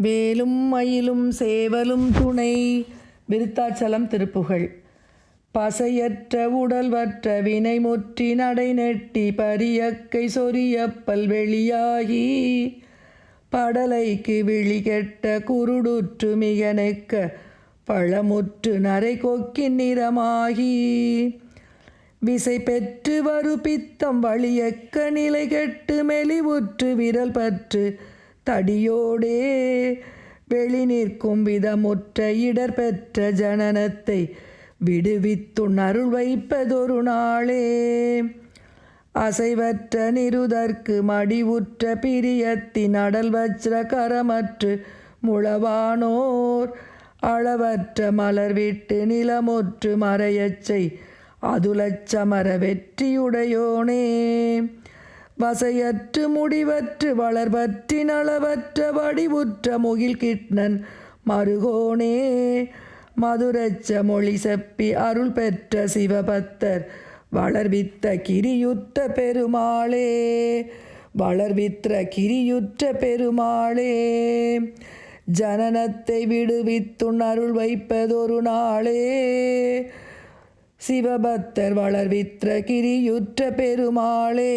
வேலும் மயிலும் சேவலும் துணை. விருத்தாச்சலம் திருப்புகழ். பசையற்ற உடல்வற்ற வினை முற்றி நடை நெட்டி பரியக்கை சொரியப்பல் வெளியாகி. படலைக்கு விழி கெட்ட குருடுற்று மிக நெக்க பழமுற்று நரை கொக்கின் நிறமாகி. விசை பெற்று வரு பித்தம் வழியக்க நிலை கெட்டு மெலிவுற்று விரல் பற்று தடியோடே வெளி நிற்கும் விதமுற்ற இடர் பெற்ற ஜனனத்தை விடுவித்து அருள் வைப்பதொரு நாளே. அசைவற்ற நிருதற்கு மடிவுற்ற பிரியத்தின் அடல் வச்ர கரமற்று முளவானோர். அளவற்ற மலர் விட்டு நிலமுற்று மறையச்சை அதுலச்சமர வெற்றியுடையோனே. வசையற்று முடிவற்று வளர்பற்றி நலவற்ற வடிவுற்ற முகில் கிட்னன் மருகோனே. மதுரச்ச மொழி செப்பி அருள் பெற்ற சிவபத்தர் வளர்வித்த கிரியுத்த பெருமாளே. வளர்வித்த கிரியுற்ற பெருமாளே. ஜனனத்தை விடுவித்துன் அருள் வைப்பதொரு நாளே. சிவபக்தர் வளர்வித்த கிரியுற்ற பெருமாளே.